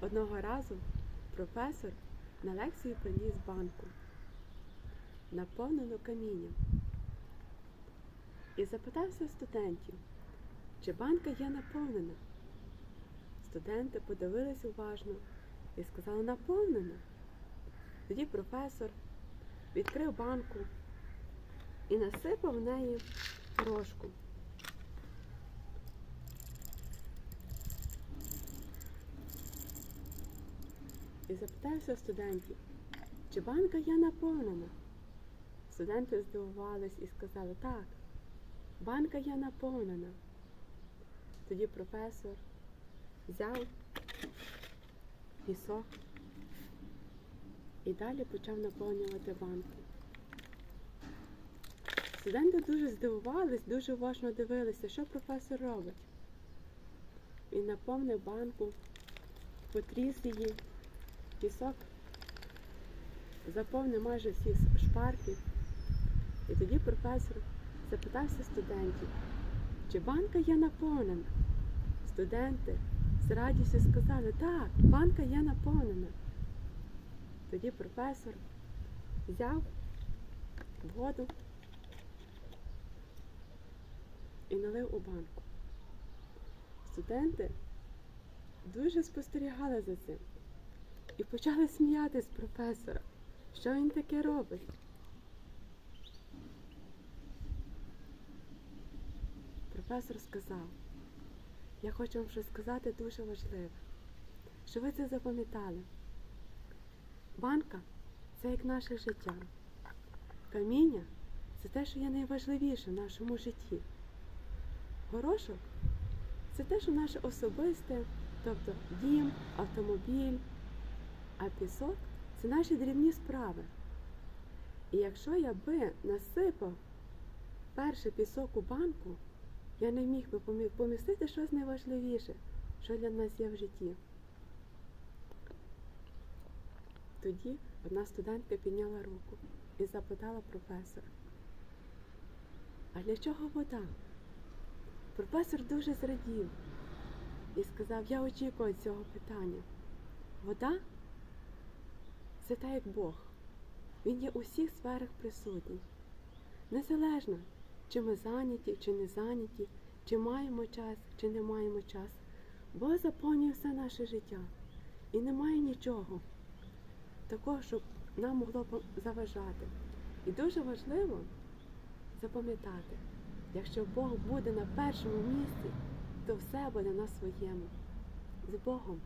Одного разу професор на лекцію приніс банку, наповнену камінням, і запитався студентів, чи банка є наповнена. Студенти подивились уважно і сказали наповнена. Тоді професор відкрив банку і насипав в неї порошку. І запитався студентів, чи банка є наповнена. Студенти здивувались і сказали, так, банка є наповнена. Тоді професор взяв пісок і далі почав наповнювати банку. Студенти дуже здивувались, дуже уважно дивилися, що професор робить. Він наповнив банку, потріс її, пісок заповнив майже всі шпарки. І тоді професор запитався студентів, чи банка є наповнена. Студенти з радістю сказали, так, банка є наповнена. Тоді професор взяв воду і налив у банку. Студенти дуже спостерігали за цим і почали сміятись професора, що він таке робить. Професор сказав, я хочу вам щось сказати дуже важливе, що ви це запам'ятали. Банка це як наше життя. Каміння це те, що є найважливіше в нашому житті. Горошок це те, що наше особисте, тобто дім, автомобіль, а пісок це наші дрібні справи. І якщо я би насипав перший пісок у банку, я не міг би помі- помістити щось найважливіше, що для нас є в житті. Тоді одна студентка підняла руку і запитала професора, а для чого вода? Професор дуже зрадів і сказав, я очікую цього питання. Вода це так як Бог. Він є у всіх сферах присутній. Незалежно, чи ми зайняті, чи не зайняті, чи маємо час, чи не маємо час. Бог заповнює все наше життя. І немає нічого такого, щоб нам могло заважати. І дуже важливо запам'ятати, якщо Бог буде на першому місці, то все буде на своєму. З Богом!